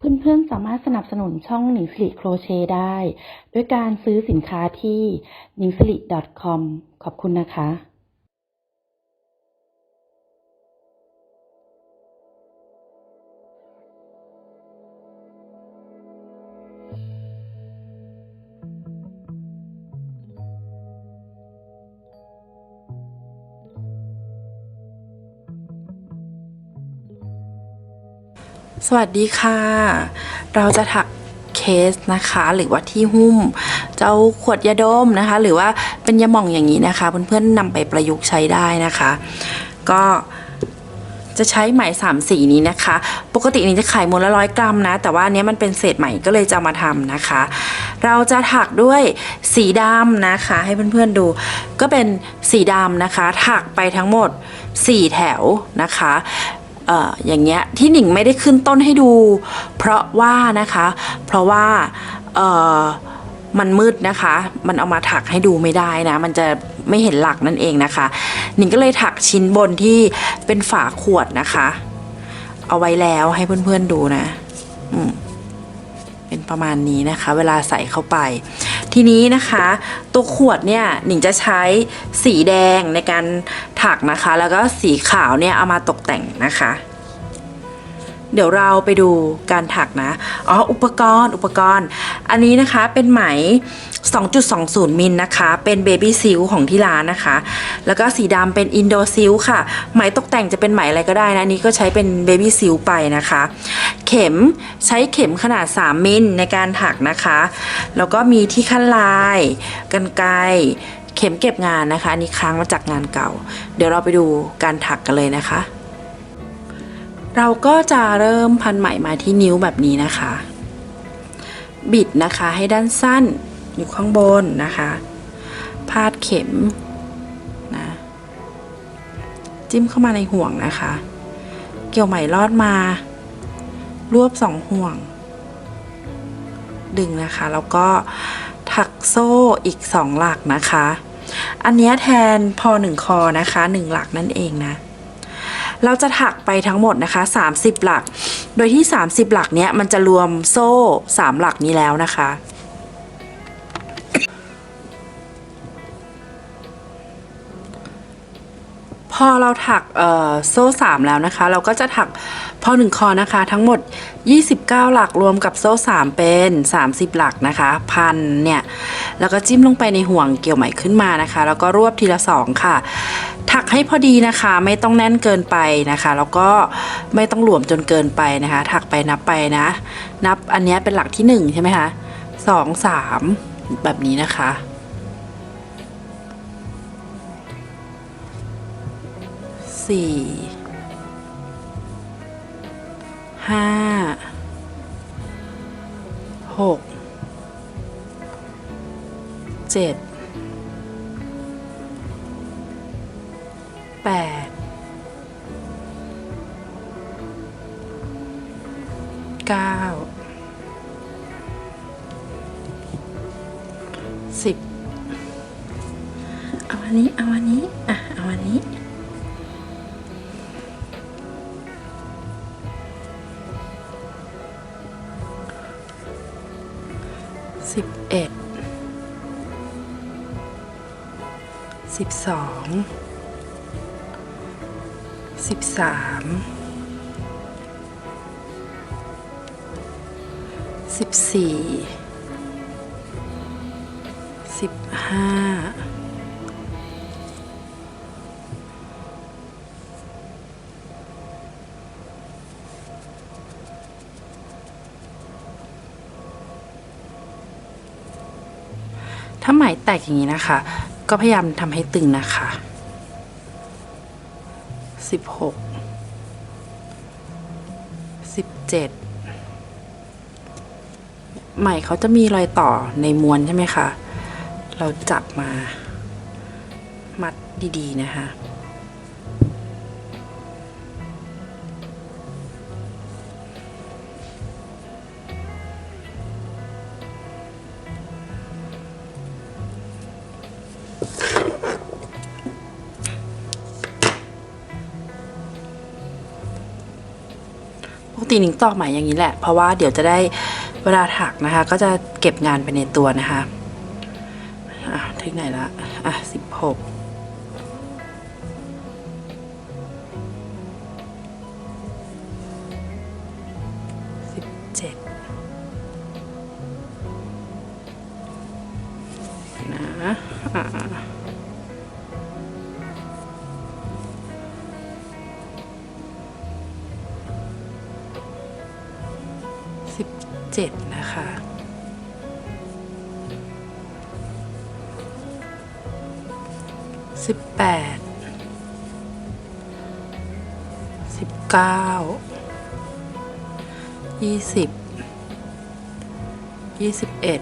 เพื่อนๆ สามารถสนับสนุนช่องหนิงสิริโครเชต์ได้ ด้วยการซื้อสินค้าที่ n i n g s i r i com ขอบคุณนะคะ สวัสดีค่ะ เราจะถักเคสนะคะหรือว่าที่หุ้ม เจ้าขวดยาดมนะคะ หรือว่าเป็นยาหม่องอย่างนี้นะคะ เพื่อนๆนำไปประยุกต์ใช้ได้นะคะ ก็จะใช้ไหมสามสีนี้นะคะ ปกตินี้จะขายมวนละร้อยกรัมนะ แต่ว่าอันเนี้ยมันเป็นเศษไหมก็เลยจะมาทำนะคะ เราจะถักด้วยสีดำนะคะ ให้เพื่อนๆดู ก็เป็นสีดำนะคะ ถักไปทั้งหมด 4 แถวนะคะ อออย่างเงี้ยที่หนิงไม่ได้ขึ้นต้นให้ดู เพราะว่านะคะ เพราะว่าเออมันมืดนะคะ มันเอามาถักให้ดูไม่ได้นะ มันจะไม่เห็นหลักนั่นเองนะคะ หนิงก็เลยถักชิ้นบนที่เป็นฝาขวดนะคะ เอาไว้แล้วให้เพื่อนๆดูนะ อืมเป็นประมาณนี้นะคะ เวลาใส่เข้าไป ทีนี้นะคะตัวขวดเนี่ยหนิงจะใช้สีแดงในการถักนะคะ แล้วก็สีขาวเนี่ยเอามาตกแต่งนะคะ เดี๋ยวเราไปดูการถักนะ อ๋อ อุปกรณ์ อุปกรณ์ อันนี้นะคะเป็นไหม 2.20 มิลนะคะ เป็นเบบี้ซิลของที่ร้านนะคะ แล้วก็สีดำเป็นอินโดซิลค่ะ ไหมตกแต่งจะเป็นไหมอะไรก็ได้นะ นี้ก็ใช้เป็นเบบี้ซิลไปนะคะ เข็มใช้เข็มขนาด 3 มิลในการถักนะคะ แล้วก็มีที่ขั้นลาย กันไกรเข็มเก็บงานนะคะ อันนี้ค้างมาจากงานเก่า เดี๋ยวเราไปดูการถักกันเลยนะคะ เราก็จะเริ่มพันไหมมาที่นิ้วแบบนี้นะคะ บิดนะคะให้ด้านสั้นอยู่ข้างบนนะคะ พาดเข็มนะจิ้มเข้ามาในห่วงนะคะ เกี่ยวไหมลอดมา รวบสองห่วง ดึงนะคะ แล้วก็ถักโซ่อีกสองหลักนะคะ อันนี้แทนพอหนึ่งคอนะคะหนึ่งหลักนั่นเองนะ เราจะถักไปทั้งหมดนะคะ 30 หลัก โดยที่ 30 หลักเนี้ยมันจะรวมโซ่ 3 หลักนี้แล้วนะคะพอเราถักเอ่อโซ่3แล้วนะคะ เราก็จะถักพอ1คอนะคะ ทั้งหมด 29 หลักรวมกับโซ่3เป็น 30 หลักนะคะพันเนี่ย แล้วก็จิ้มลงไปในห่วงเกี่ยวไหมขึ้นมานะคะ แล้วก็รวบทีละสองค่ะ ถักให้พอดีนะคะ ไม่ต้องแน่นเกินไปนะคะ แล้วก็ไม่ต้องหลวมจนเกินไปนะคะ ถักไปนับไปนะ นับอันนี้เป็นหลักที่หนึ่งใช่ไหมคะสองสามแบบนี้นะคะ สี่ห้าหกเจ็ด แปดเก้าสิบเอาอันนี้ เอาอันนี้ อะ เอาอันนี้สิบเอ็ดสิบสอง สิบสามสิบสี่สิบห้าถ้าไหมแตกอย่างนี้นะคะ ก็พยายามทำให้ตึงนะคะ สิบหกสิบเจ็ดใหม่เขาจะมีรอยต่อในม้วนใช่ไหมคะ เราจับมา มัดดีๆนะคะ ติหนิงต่อใหม่อย่างนี้แหละ เพราะว่าเดี๋ยวจะได้เวลาถักนะคะ ก็จะเก็บงานไปในตัวนะคะอะถึงไหนละอะสิบหกสิบเจ็ดนะอะ 7 นะคะสิบแปดสิบเก้ายี่สิบยี่สิบเอ็ด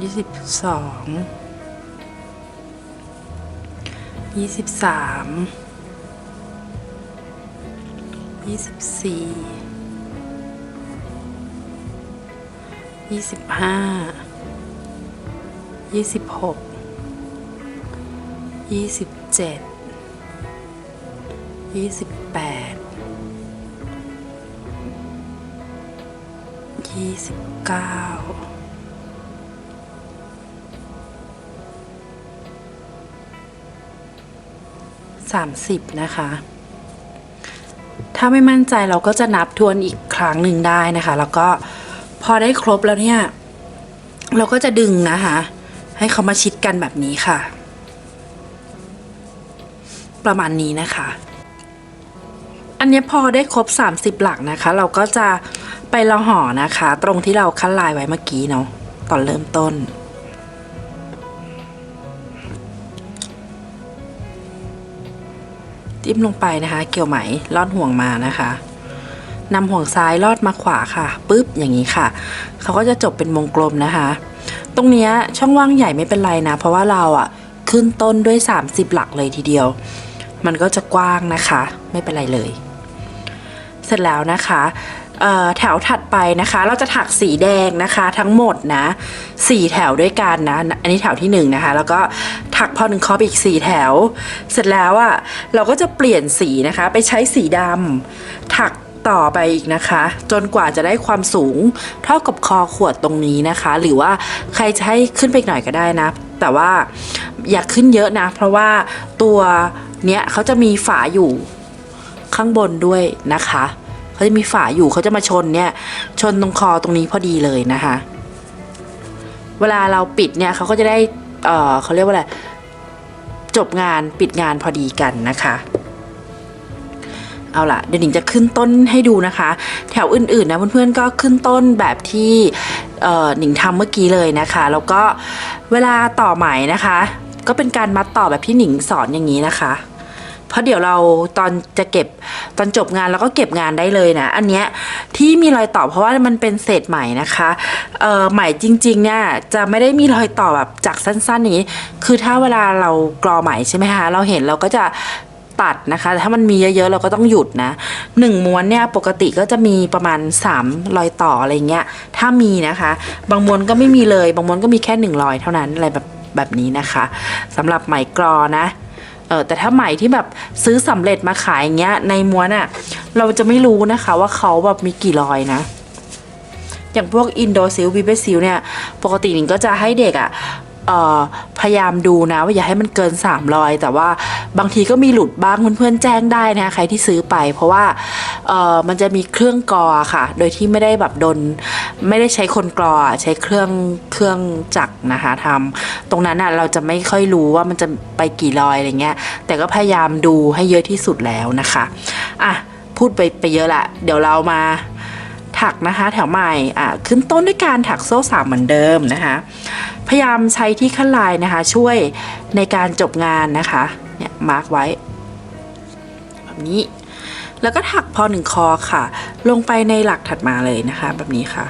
ยี่สิบสองยี่สิบสามยี่สิบสี่ ยี่สิบห้ายี่สิบหกยี่สิบเจ็ดยี่สิบแปดยี่สิบเก้าสามสิบนะคะ ถ้าไม่มั่นใจเราก็จะนับทวนอีกครั้งหนึ่งได้นะคะ แล้วก็ พอได้ครบแล้วเนี่ย เราก็จะดึงนะคะ ให้เขามาชิดกันแบบนี้ค่ะ ประมาณนี้นะคะ อันนี้พอได้ครบ 30 หลักนะคะ เราก็จะไปละห่อนะคะ ตรงที่เราคัดลายไว้เมื่อกี้เนาะตอนเริ่มต้นจิ้มลงไปนะคะ เกี่ยวไหมลอดห่วงมานะคะ นำห่วงซ้ายลอดมาขวาค่ะปุ๊บอย่างนี้ค่ะ เขาก็จะจบเป็นวงกลมนะคะ ตรงเนี้ยช่องว่างใหญ่ไม่เป็นไรนะ เพราะว่าเราอะขึ้นต้นด้วย 30 หลักเลยทีเดียว มันก็จะกว้างนะคะ ไม่เป็นไรเลย เสร็จแล้วนะคะแถวถัดไปนะคะ เราจะถักสีแดงนะคะทั้งหมดนะสี่แถวด้วยกันนะ อันนี้แถวที่หนึ่งนะคะ แล้วก็ถักพอหนึ่งคอปอีกสี่แถว เสร็จแล้วอะ่ะเราก็จะเปลี่ยนสีนะคะ ไปใช้สีดำถัก ต่อไปอีกนะคะ จนกว่าจะได้ความสูงเท่ากับคอขวดตรงนี้นะคะ หรือว่าใครจะให้ขึ้นไปหน่อยก็ได้นะ แต่ว่าอย่าขึ้นเยอะนะ เพราะว่าตัวเนี้ยเขาจะมีฝาอยู่ข้างบนด้วยนะคะเขาจะมีฝาอยู่เขาจะมาชนเนี่ยชนตรงคอตรงนี้พอดีเลยนะคะ เวลาเราปิดเนี่ยเขาก็จะได้เออเขาเรียกว่าอะไรจบงานปิดงานพอดีกันนะคะ เอาล่ะเดี๋ยวหนิงจะขึ้นต้นให้ดูนะคะ แถวอื่นๆนะเพื่อนๆก็ขึ้นต้นแบบที่หนิงทำเมื่อกี้เลยนะคะ แล้วก็เวลาต่อไหมนะคะ ก็เป็นการมัดต่อแบบที่หนิงสอนอย่างนี้นะคะ เพราะเดี๋ยวเราตอนจะเก็บตอนจบงานเราก็เก็บงานได้เลยนะ อันเนี้ยที่มีรอยต่อเพราะว่ามันเป็นเศษไหมนะคะเอ่อไหมจริงๆเนี่ยจะไม่ได้มีรอยต่อแบบจากสั้นๆอย่างนี้ คือถ้าเวลาเรากรอไหมใช่ไหมคะเราเห็นเราก็จะ ตัดนะคะแต่ถ้ามันมีเยอะๆเราก็ต้องหยุดนะหนึ่งม้วนเนี่ยปกติก็จะมีประมาณ 3 รอยต่ออะไรเงี้ยถ้ามีนะคะ บางม้วนก็ไม่มีเลย บางม้วนก็มีแค่หนึ่งรอยเท่านั้นอะไรแบบแบบนี้นะคะสำหรับไหมกรอนะเออแต่ถ้าไหมที่แบบซื้อสำเร็จมาขายอย่างเงี้ยในม้วนอะ่ะเราจะไม่รู้นะคะว่าเขาแบบมีกี่รอยนะ อย่างพวกอินโดซิลบิเบซิลเนี่ยปกติหนิงก็จะให้เด็กอะ่ะ พยายามดูนะ ว่าอย่าให้มันเกิน3รอยแต่ว่าบางทีก็มีหลุดบ้างเพื่อนๆแจ้งได้นะใครที่ซื้อไป เพราะว่ามันจะมีเครื่องกรอค่ะ โดยที่ไม่ได้แบบดนไม่ได้ใช้คนกรอใช้เครื่องเครื่องจักรนะคะทำตรงนั้นอะเราจะไม่ค่อยรู้ว่ามันจะไปกี่รอยอะไรเงี้ย แต่ก็พยายามดูให้เยอะที่สุดแล้วนะคะอะพูดไปไปเยอะละเดี๋ยวเรามา ถักนะคะ แถวใหม่อ่าขึ้นต้นด้วยการถักโซ่สามเหมือนเดิมนะคะ พยายามใช้ที่ขั้นลายนะคะ ช่วยในการจบงานนะคะเนี่ยมาร์กไว้แบบนี้ แล้วก็ถักพอหนึ่งคอค่ะ ลงไปในหลักถัดมาเลยนะคะ แบบนี้ค่ะ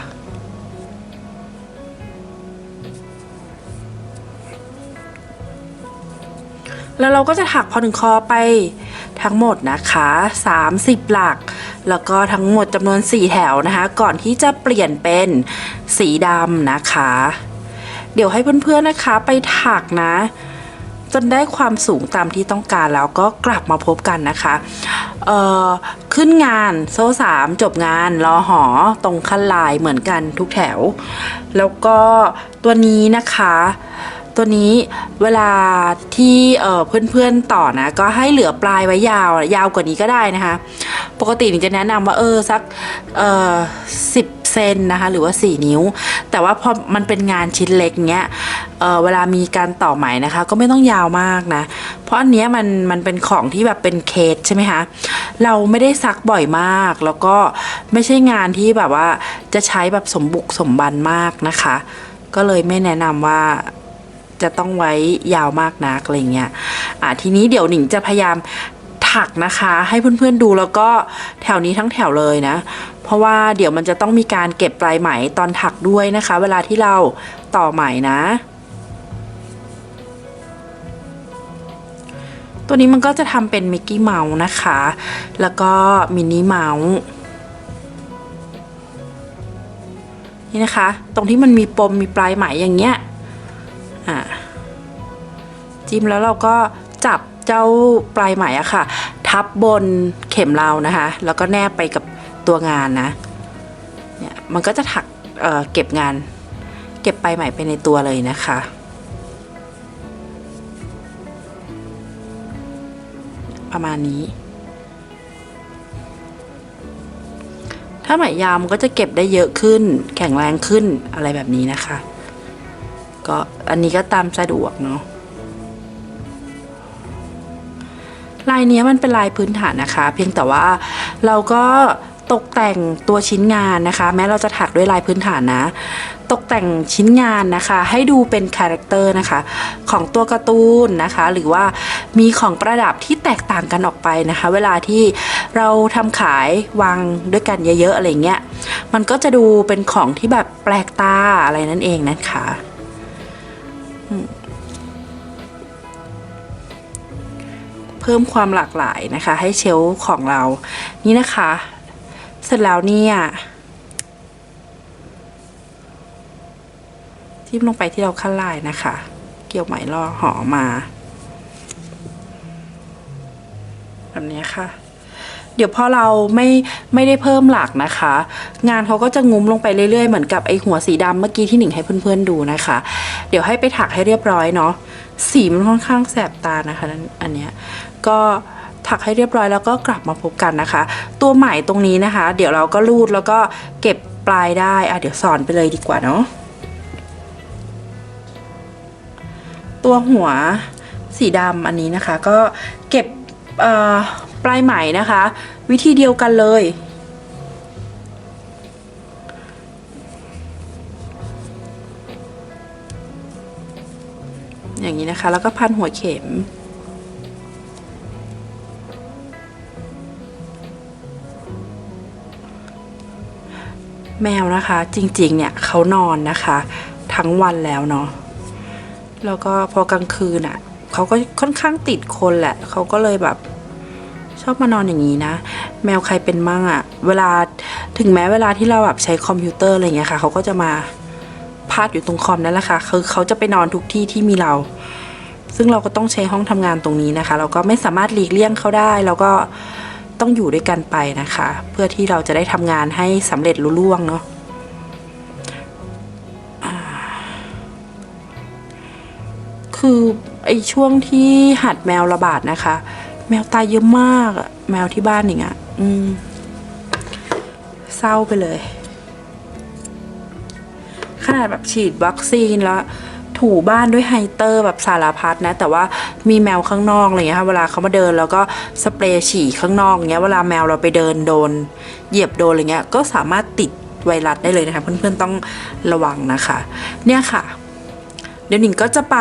แล้วเราก็จะถักพอหนึ่งคอไปทั้งหมดนะคะ 30 หลัก แล้วก็ทั้งหมดจำนวน 4 แถวนะคะ ก่อนที่จะเปลี่ยนเป็นสีดำนะคะ เดี๋ยวให้เพื่อนๆนะคะไปถักนะ จนได้ความสูงตามที่ต้องการแล้วก็กลับมาพบกันนะคะเอ่อขึ้นงานโซ่สามจบงานรอหอตรงขั้นลายเหมือนกันทุกแถว แล้วก็ตัวนี้นะคะ ตัวนี้เวลาที่เพื่อนๆต่อนะ ก็ให้เหลือปลายไว้ยาวยาวกว่านี้ก็ได้นะคะ ปกติหนิงจะแนะนำว่าเออสักเออสิบเซนนะคะหรือว่า 4 นิ้ว แต่ว่าพอมันเป็นงานชิ้นเล็กเงี้ยเเวลามีการต่อไหมนะคะ ก็ไม่ต้องยาวมากนะ เพราะอันเนี้ยมันมันเป็นของที่แบบเป็นเคสใช่ไหมคะเราไม่ได้ซักบ่อยมาก แล้วก็ไม่ใช่งานที่แบบว่าจะใช้แบบสมบุกสมบันมากนะคะ ก็เลยไม่แนะนำว่า จะต้องไว้ยาวมากนักอะไรเงี้ยอ่าทีนี้เดี๋ยวหนิงจะพยายามถักนะคะ ให้เพื่อนๆดูแล้วก็แถวนี้ทั้งแถวเลยนะ เพราะว่าเดี๋ยวมันจะต้องมีการเก็บปลายไหมตอนถักด้วยนะคะ เวลาที่เราต่อไหมนะ ตัวนี้มันก็จะทำเป็นมิกกี้เมาส์นะคะ แล้วก็มินนี่เมาส์นี่นะคะ ตรงที่มันมีปมมีปลายไหมอย่างเงี้ย อะจิ้มแล้วเราก็จับเจ้าปลายไหมอะค่ะ ทับบนเข็มเรานะคะ แล้วก็แนบไปกับตัวงานนะเนี่ยมันก็จะถักเเก็บงาน เก็บปลายไหมไปในตัวเลยนะคะประมาณนี้ ถ้าไหมยาวมันก็จะเก็บได้เยอะขึ้น แข็งแรงขึ้นอะไรแบบนี้นะคะ ก็อันนี้ก็ตามสะดวกเนาะลายเนี้ยมันเป็นลายพื้นฐานนะคะ เพียงแต่ว่าเราก็ตกแต่งตัวชิ้นงานนะคะ แม้เราจะถักด้วยลายพื้นฐานนะ ตกแต่งชิ้นงานนะคะ ให้ดูเป็นคาแรคเตอร์นะคะ ของตัวการ์ตูนนะคะ หรือว่ามีของประดับที่แตกต่างกันออกไปนะคะ เวลาที่เราทำขายวางด้วยกันเยอะๆอะไรเงี้ยมันก็จะดูเป็นของที่แบบแปลกตาอะไรนั่นเองนะคะ เพิ่มความหลากหลายนะคะ ให้เชลของเรา นี่นะคะ เสร็จแล้วเนี่ยจิ้มลงไปที่เราขั้นลายนะคะ เกี่ยวไหมล่อห่อมา แบบนี้ค่ะ เดี๋ยวพอเราไม่ไม่ได้เพิ่มหลักนะคะ งานเขาก็จะงุ้มลงไปเรื่อยๆ เหมือนกับไอหัวสีดำเมื่อกี้ที่หนิงให้เพื่อนๆดูนะคะ เดี๋ยวให้ไปถักให้เรียบร้อยเนาะสีมันค่อนข้างแสบตานะคะนั่นอันเนี้ยก็ถักให้เรียบร้อยแล้วก็กลับมาพบกันนะคะ ตัวไหมตรงนี้นะคะ เดี๋ยวเราก็รูดแล้วก็เก็บปลายได้อะเดี๋ยวสอนไปเลยดีกว่าเนาะตัวหัวสีดำอันนี้นะคะ ก็เก็บอ่อ ปลายไหมนะคะ วิธีเดียวกันเลย อย่างนี้นะคะ แล้วก็พันหัวเข็มแมวนะคะจริงๆเนี่ยเขานอนนะคะ ทั้งวันแล้วเนาะแล้วก็พอกลางคืนอะเขาก็ค่อนข้างติดคนแหละเขาก็เลยแบบ ชอบมานอนอย่างนี้นะ แมวใครเป็นมั่งอะ่ะเวลาถึงแม้เวลาที่เราแบบใช้คอมพิวเตอร์อะไรเงี้ยค่ะเขาก็จะมาพาดอยู่ตรงคอมนั่นแหละค่ะคือเขาจะไปนอนทุกที่ที่มีเรา ซึ่งเราก็ต้องใช้ห้องทำงานตรงนี้นะคะ เราก็ไม่สามารถหลีกเลี่ยงเขาได้แล้วก็ต้องอยู่ด้วยกันไปนะคะ เพื่อที่เราจะได้ทำงานให้สำเร็จลุล่วงเนาะคือไอช่วงที่หัดแมวระบาดนะคะ แมวตายเยอะมากอะแมวที่บ้านอย่างเงี้ยอืมเศร้าไปเลย ขนาดแบบฉีดวัคซีนแล้วถูบ้านด้วยไฮเตอร์แบบสารพัดนะ แต่ว่ามีแมวข้างนอกอะไรเงี้ยค่ะเวลาเขามาเดินแล้วก็สเปรย์ฉี่ข้างนอกเงี้ยเวลาแมวเราไปเดินโดน เหยียบโดนอะไรเงี้ยก็สามารถติดไวรัสได้เลยนะคะเพื่อนๆต้องระวังนะคะ เนี่ยค่ะ เดี๋ยวหนิงก็จะไป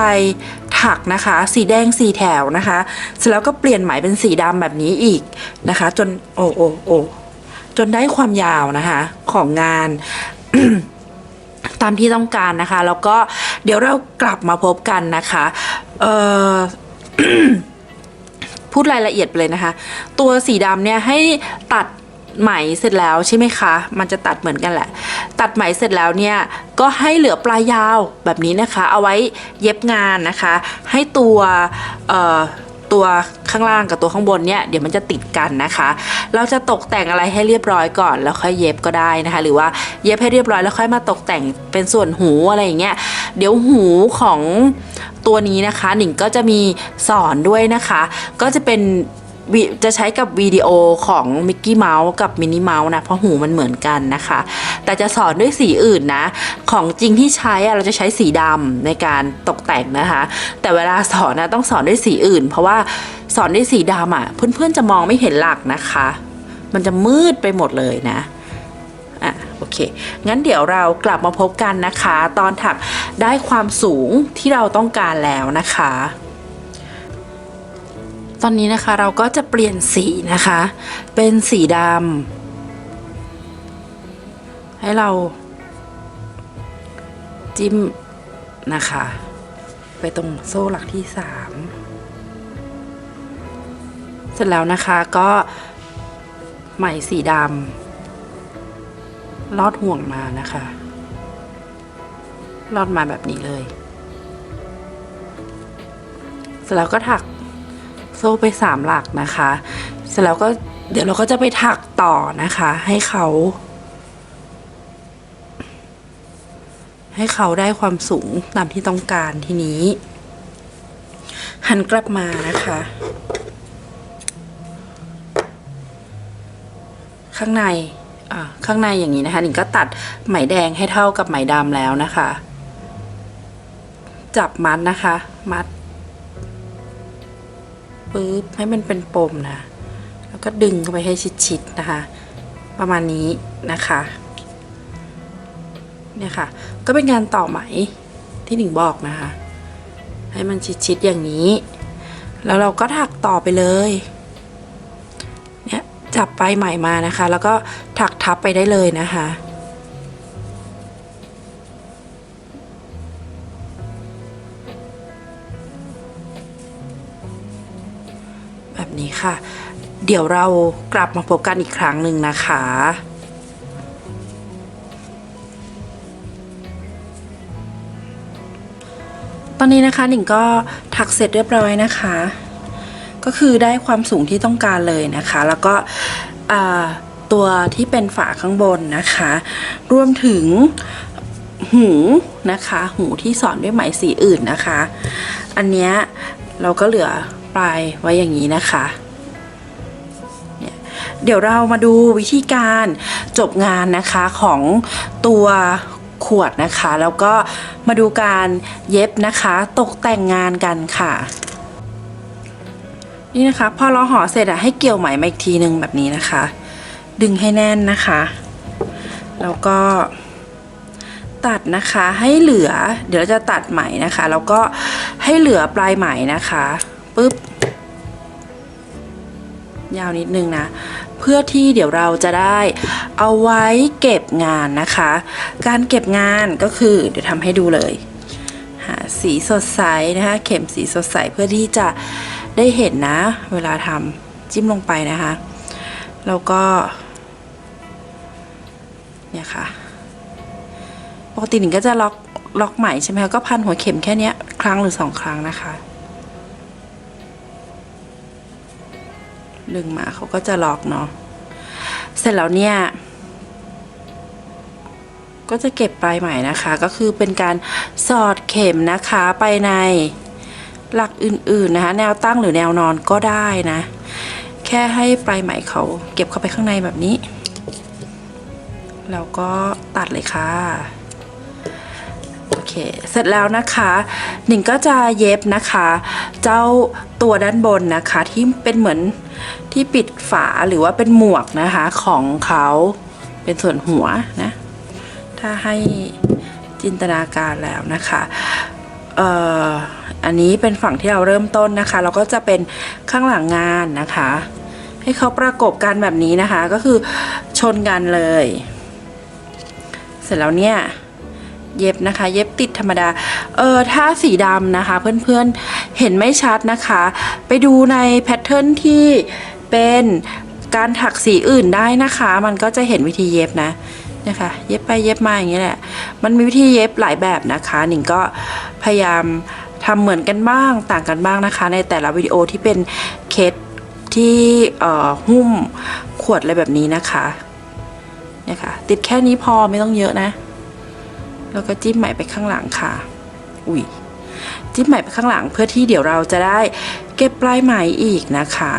ถักนะคะ สีแดงสีแถวนะคะ เสร็จแล้วก็เปลี่ยนไหมเป็นสีดำแบบนี้อีกนะคะ จนโอ้โอ้โอ้จนได้ความยาวนะคะของงานตามที่ต้องการนะคะ แล้วก็เดี๋ยวเรากลับมาพบกันนะคะเอ่อพูดรายละเอียดไปเลยนะคะ ตัวสีดำเนี่ยให้ตัด ไหมเสร็จแล้วใช่ไหมคะ มันจะตัดเหมือนกันแหละ ตัดไหมเสร็จแล้วเนี่ยก็ให้เหลือปลายยาวแบบนี้นะคะ เอาไว้เย็บงานนะคะ ให้ตัวตัวข้างล่างกับตัวข้างบนเนี่ยเดี๋ยวมันจะติดกันนะคะ เราจะตกแต่งอะไรให้เรียบร้อยก่อน แล้วค่อยเย็บก็ได้นะคะ หรือว่าเย็บให้เรียบร้อยแล้วค่อยมาตกแต่งเป็นส่วนหูอะไรอย่างเงี้ย เดี๋ยวหูของตัวนี้นะคะหนิงก็จะมีสอนด้วยนะคะ ก็จะเป็น วิจะใช้กับวิดีโอของมิกกี้เมาส์กับมินนี่เมาส์นะเพราะหูมันเหมือนกันนะคะ แต่จะสอนด้วยสีอื่นนะ ของจริงที่ใช้เราจะใช้สีดำในการตกแต่งนะคะ แต่เวลาสอนนะต้องสอนด้วยสีอื่น เพราะว่าสอนด้วยสีดำอะ เพื่อนๆจะมองไม่เห็นหลักนะคะ มันจะมืดไปหมดเลยนะอะโอเค งั้นเดี๋ยวเรากลับมาพบกันนะคะ ตอนถักได้ความสูงที่เราต้องการแล้วนะคะ ตอนนี้นะคะเราก็จะเปลี่ยนสีนะคะ เป็นสีดำให้เราจิ้มนะคะ ไปตรงโซ่หลักที่สามเสร็จแล้วนะคะก็ไหมสีดำลอดห่วงมานะคะ ลอดมาแบบนี้เลย เสร็จแล้วก็ถัก โซ่ไปสามหลักนะคะ เสร็จแล้วก็เดี๋ยวเราก็จะไปถักต่อนะคะ ให้เขา ให้เขาได้ความสูงตามที่ต้องการทีนี้ หันกลับมานะคะ ข้างในอ่าข้างในอย่างนี้นะคะหนิงก็ตัดไหมแดงให้เท่ากับไหมดำแล้วนะคะ จับมัดนะคะ มัด ปึ๊บให้มันเป็นปมนะ แล้วก็ดึงเข้าไปให้ชิดๆนะคะ ประมาณนี้นะคะเนี่ยค่ะ ก็เป็นการต่อไหมที่หนิงบอกนะคะ ให้มันชิดๆอย่างนี้ แล้วเราก็ถักต่อไปเลยเนี่ยจับปลายไหมมานะคะ แล้วก็ถักทับไปได้เลยนะคะ ค่ะ เดี๋ยวเรากลับมาพบกันอีกครั้งหนึ่งนะคะตอนนี้นะคะหนิงก็ถักเสร็จเรียบร้อยนะคะ ก็คือได้ความสูงที่ต้องการเลยนะคะ แล้วก็ตัวที่เป็นฝาข้างบนนะคะ รวมถึงหูนะคะ หูที่สอนด้วยไหมสีอื่นนะคะ อันเนี้ยเราก็เหลือปลายไว้อย่างนี้นะคะ เดี๋ยวเรามาดูวิธีการจบงานนะคะของตัวขวดนะคะ แล้วก็มาดูการเย็บนะคะ ตกแต่งงานกันค่ะ นี่นะคะ พอเราห่อเสร็จอะให้เกี่ยวไหมมาอีกทีหนึ่งแบบนี้นะคะ ดึงให้แน่นนะคะ แล้วก็ตัดนะคะให้เหลือ เดี๋ยวจะตัดไหมนะคะ แล้วก็ให้เหลือปลายไหมนะคะปุ๊บยาวนิดนึงนะ เพื่อที่เดี๋ยวเราจะได้เอาไว้เก็บงานนะคะ การเก็บงานก็คือเดี๋ยวทำให้ดูเลยหาสีสดใสนะคะ เข็มสีสดใสเพื่อที่จะได้เห็นนะ เวลาทำจิ้มลงไปนะคะ แล้วก็เนี่ยค่ะปกติหนิงก็จะล็อกล็อกใหม่ใช่ไหมคะก็พันหัวเข็มแค่นี้ครั้งหรือสองครั้งนะคะ ดึงมาเขาก็จะล็อกเนาะเสร็จแล้วเนี่ย ก็จะเก็บปลายใหม่นะคะ ก็คือเป็นการสอดเข็มนะคะไปในหลักอื่นๆนะคะ แนวตั้งหรือแนวนอนก็ได้นะ แค่ให้ปลายไหมเขาเก็บเข้าไปข้างในแบบนี้ แล้วก็ตัดเลยค่ะโอเค เสร็จแล้วนะคะ หนิงก็จะเย็บนะคะ เจ้าตัวด้านบนนะคะที่เป็นเหมือน ที่ปิดฝาหรือว่าเป็นหมวกนะคะของเขาเป็นส่วนหัวนะ ถ้าให้จินตนาการแล้วนะคะเอ่ออันนี้เป็นฝั่งที่เราเริ่มต้นนะคะเราก็จะเป็นข้างหลังงานนะคะ ให้เขาประกบกันแบบนี้นะคะก็คือชนกันเลย เสร็จแล้วเนี่ยเย็บนะคะ เย็บติดธรรมดา เออถ้าสีดำนะคะ เพื่อนๆเห็นไม่ชัดนะคะ ไปดูในแพทเทิร์นที่ เป็นการถักสีอื่นได้นะคะ มันก็จะเห็นวิธีเย็บนะนี่ยค่ะเย็บไปเย็บมาอย่างเงี้แหละ มันมีวิธีเย็บหลายแบบนะคะหนิงก็พยายามทำเหมือนกันบ้างต่างกันบ้างนะคะ ในแต่ละวิดีโอที่เป็นเคสที่หุ้มขวดอะไรแบบนี้นะคะเนี่ยค่ะติดแค่นี้พอไม่ต้องเยอะนะ แล้วก็จิ้มไหมไปข้างหลังค่ะ อุ้ยจิ้มไหมไปข้างหลังเพื่อที่เดี๋ยวเราจะได้เก็บปลายไหมอีกนะคะ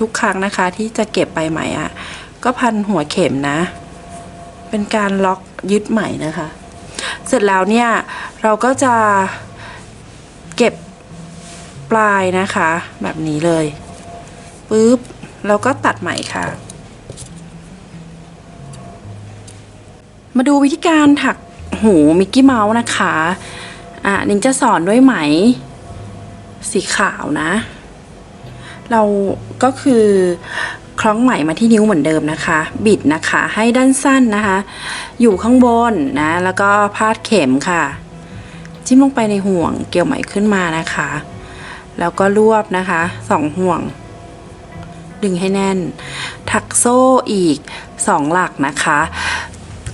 ทุกครั้งนะคะที่จะเก็บใบไหมอะ่ะ ก็พันหัวเข็มนะ เป็นการล็อกยึดไหมนะคะ เสร็จแล้วเนี่ยเราก็จะเก็บปลายนะคะ แบบนี้เลยปุ๊บเราก็ตัดไหมค่ะ มาดูวิธีการถักหูมิกกี้เมาส์นะคะ อะ นิงจะสอนด้วยไหม สีขาวนะ เราก็คือคล้องไหมมาที่นิ้วเหมือนเดิมนะคะ บิดนะคะให้ด้านสั้นนะคะ อยู่ข้างบนนะแล้วก็พาดเข็มค่ะ จิ้มลงไปในห่วงเกี่ยวไหมขึ้นมานะคะ แล้วก็รวบนะคะสองห่วง ดึงให้แน่น ถักโซ่อีกสองหลักนะคะ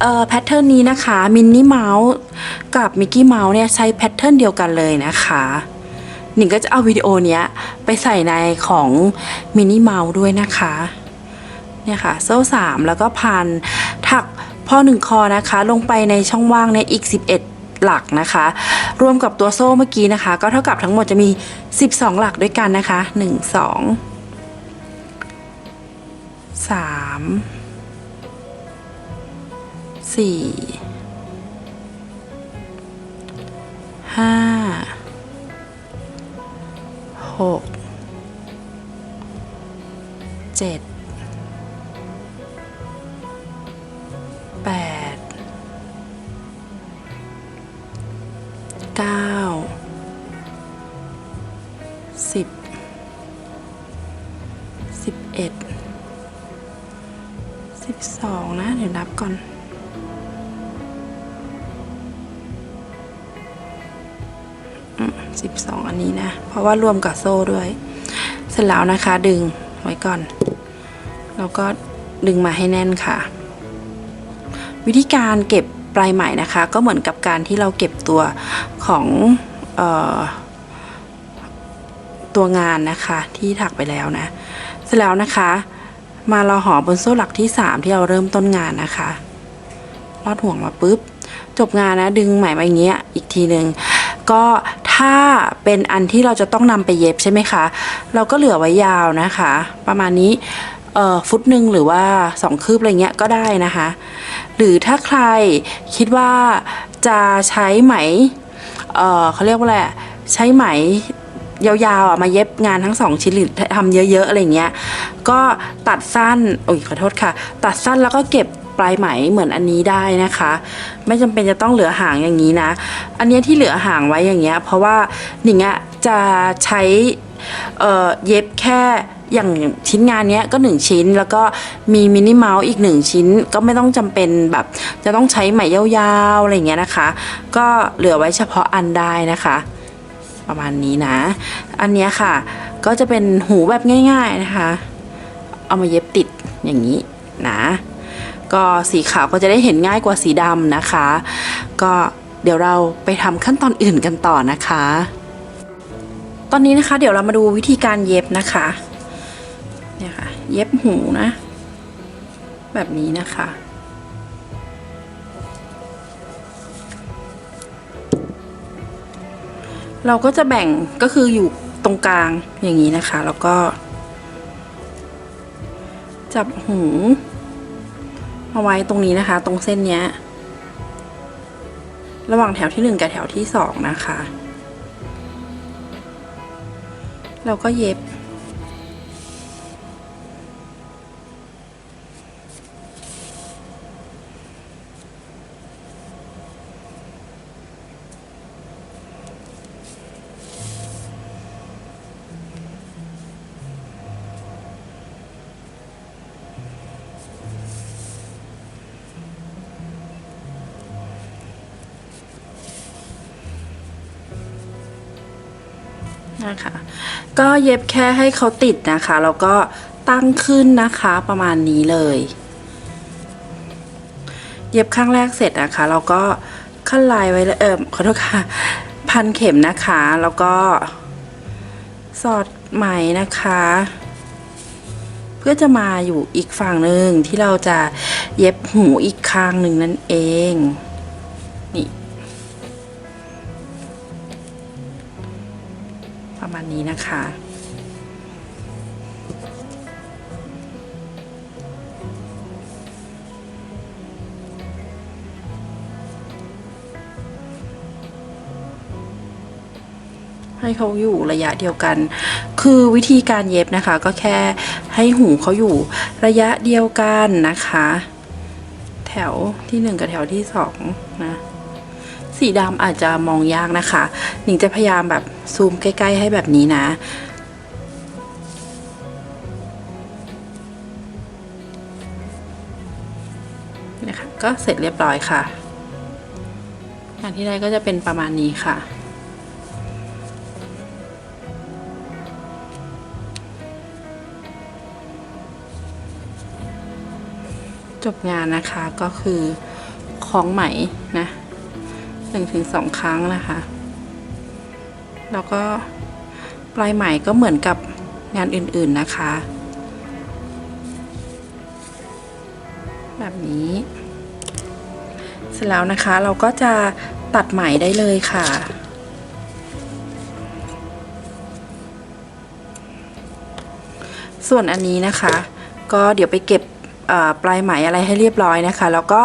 เอ่อแพทเทิร์นนี้นะคะมินนี่เมาส์กับมิกกี้เมาส์เนี่ยใช้แพทเทิร์นเดียวกันเลยนะคะ หนิงก็จะเอาวิดีโอเนี้ยไปใส่ในของมินิเมาส์ด้วยนะคะ เนี่ยค่ะโซ่สามแล้วก็พันถักพอหนึ่งคอนะคะ ลงไปในช่องว่างเนี่ยอีก 11 หลักนะคะ รวมกับตัวโซ่เมื่อกี้นะคะ ก็เท่ากับทั้งหมดจะมี 12 หลักด้วยกันนะคะ 1 2 3 4 5 หกเจ็ดแปดเก้าสิบสิบเอ็ดสิบสองนะ เดี๋ยวนับก่อน สิบสองอันนี้นะ เพราะว่ารวมกับโซ่ด้วย เสร็จแล้วนะคะดึงไว้ก่อน แล้วก็ดึงมาให้แน่นค่ะ วิธีการเก็บปลายไหมนะคะ ก็เหมือนกับการที่เราเก็บตัวของออตัวงานนะคะที่ถักไปแล้วนะ เสร็จแล้วนะคะ มาเราห่อบนโซ่หลักที่ 3 ที่เราเริ่มต้นงานนะคะลอดห่วงมาปุ๊บ จบงานนะดึงไหมมาอย่างเงี้ยอีกทีหนึ่งก็ ถ้าเป็นอันที่เราจะต้องนำไปเย็บใช่ไหมคะ เราก็เหลือไว้ยาวนะคะ ประมาณนี้เอ่อฟุตหนึ่งหรือว่าสองคืบอะไรเงี้ยก็ได้นะคะ หรือถ้าใครคิดว่าจะใช้ไหมเอ่อเขาเรียกว่าอะไรใช้ไหมยาวๆอะมาเย็บงานทั้งสองชิ้นหรือทำเยอะๆอะไรเงี้ย ก็ตัดสั้นโอ้ยขอโทษค่ะ ตัดสั้นแล้วก็เก็บ ปลายไหมเหมือนอันนี้ได้นะคะ ไม่จำเป็นจะต้องเหลือหางอย่างนี้นะ อันเนี้ยที่เหลือหางไว้อย่างเงี้ยเพราะว่าหนิงอะจะใช้เเย็บแค่อย่างชิ้นงานเนี้ยก็หนึ่งชิ้นแล้วก็มีมินิเมาส์อีกหนึ่งชิ้นก็ไม่ต้องจำเป็นแบบ จะต้องใช้ไหมยาวๆอะไรเงี้ยนะคะ ก็เหลือไว้เฉพาะอันได้นะคะ ประมาณนี้นะ อันเนี้ยค่ะ ก็จะเป็นหูแบบง่าย ๆนะคะ เอามาเย็บติดอย่างนี้นะ ก็สีขาวก็จะได้เห็นง่ายกว่าสีดำนะคะ ก็เดี๋ยวเราไปทำขั้นตอนอื่นกันต่อนะคะ ตอนนี้นะคะเดี๋ยวเรามาดูวิธีการเย็บนะคะเนี่ยค่ะเย็บหูนะ แบบนี้นะคะเราก็จะแบ่งก็คืออยู่ตรงกลางอย่างนี้นะคะ แล้วก็ จับหู มาไว้ตรงนี้นะคะ ตรงเส้นเนี้ย ระหว่างแถวที่หนึ่งกับแถวที่สองนะคะ เราก็เย็บ ก็เย็บแค่ให้เขาติดนะคะ แล้วก็ตั้งขึ้นนะคะประมาณนี้เลย เย็บข้างแรกเสร็จนะคะ เราก็ขั้นลายไว้เลยเออขอโทษค่ะ พันเข็มนะคะ แล้วก็สอดไหมนะคะ เพื่อจะมาอยู่อีกฝั่งหนึ่งที่เราจะเย็บหูอีกข้างหนึ่งนั่นเอง นี่ ประมาณนี้นะคะ ให้เขาอยู่ระยะเดียวกัน คือวิธีการเย็บนะคะ ก็แค่ให้หูเขาอยู่ระยะเดียวกันนะคะ แถวที่หนึ่งกับแถวที่สองนะ สีดำอาจจะมองยากนะคะ หนิงจะพยายามแบบซูมใกล้ ๆ ให้แบบนี้นะ นะคะก็เสร็จเรียบร้อยค่ะงานที่ได้ก็จะเป็นประมาณนี้ค่ะจบงานนะคะก็คือคล้องไหมนะ หนึ่งถึงสองครั้งนะคะ แล้วก็ปลายไหมก็เหมือนกับงานอื่นๆนะคะ แบบนี้ เสร็จแล้วนะคะเราก็จะตัดไหมได้เลยค่ะส่วนอันนี้นะคะ ก็เดี๋ยวไปเก็บปลายไหมอะไรให้เรียบร้อยนะคะ แล้วก็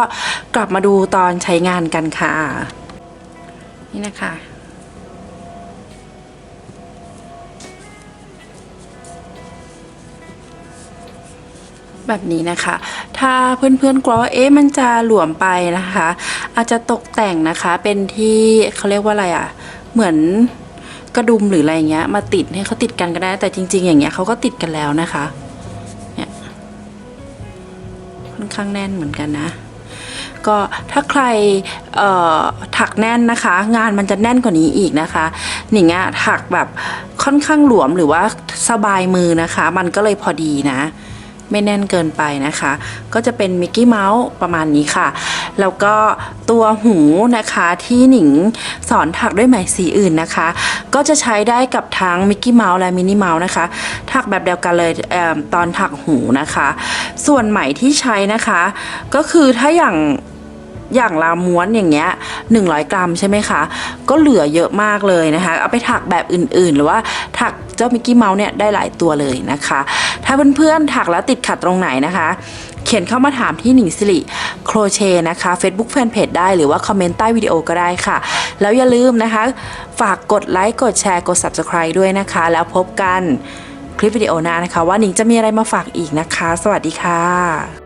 กลับมาดูตอนใช้งานกันค่ะ นี่นะคะ แบบนี้นะคะ ถ้าเพื่อนๆกลัวว่าเอ๊ะมันจะหลวมไปนะคะ อาจจะตกแต่งนะคะเป็นที่เขาเรียกว่าอะไรอะ่ะ เหมือนกระดุมหรืออะไรเงี้ย มาติดให้เขาติดกันก็ได้ แต่จริง ๆ อย่างเงี้ยเขาก็ติดกันแล้วนะคะ เนี่ยค่อนข้างแน่นเหมือนกันนะ ก็ถ้าใครถักแน่นนะคะ งานมันจะแน่นกว่านี้อีกนะคะหนิงอะถักแบบค่อนข้างหลวมหรือว่าสบายมือนะคะ มันก็เลยพอดีนะ ไม่แน่นเกินไปนะคะ ก็จะเป็นมิกกี้เมาส์ประมาณนี้ค่ะ แล้วก็ตัวหูนะคะที่หนิงสอนถักด้วยไหมสีอื่นนะคะ ก็จะใช้ได้กับทั้งมิกกี้เมาส์และมินนี่เมาส์นะคะ ถักแบบเดียวกันเลยเออตอนถักหูนะคะ ส่วนไหมที่ใช้นะคะ ก็คือถ้าอย่าง อย่างลาม้วนอย่างเงี้ย100 กรัมใช่ไหมคะ ก็เหลือเยอะมากเลยนะคะ เอาไปถักแบบอื่นๆ หรือว่าถักเจ้ามิกกี้เมาส์เนี่ยได้หลายตัวเลยนะคะ ถ้าเพื่อนๆถักแล้วติดขัดตรงไหนนะคะ เขียนเข้ามาถามที่หนิงสิริโครเชนะคะ Facebook Fanpage ได้หรือว่าคอมเมนต์ใต้วิดีโอก็ได้ค่ะ แล้วอย่าลืมนะคะ ฝากกดไลค์กดแชร์กด Subscribe ด้วยนะคะ แล้วพบกันคลิปวิดีโอหน้านะคะ ว่าหนิงจะมีอะไรมาฝากอีกนะคะ สวัสดีค่ะ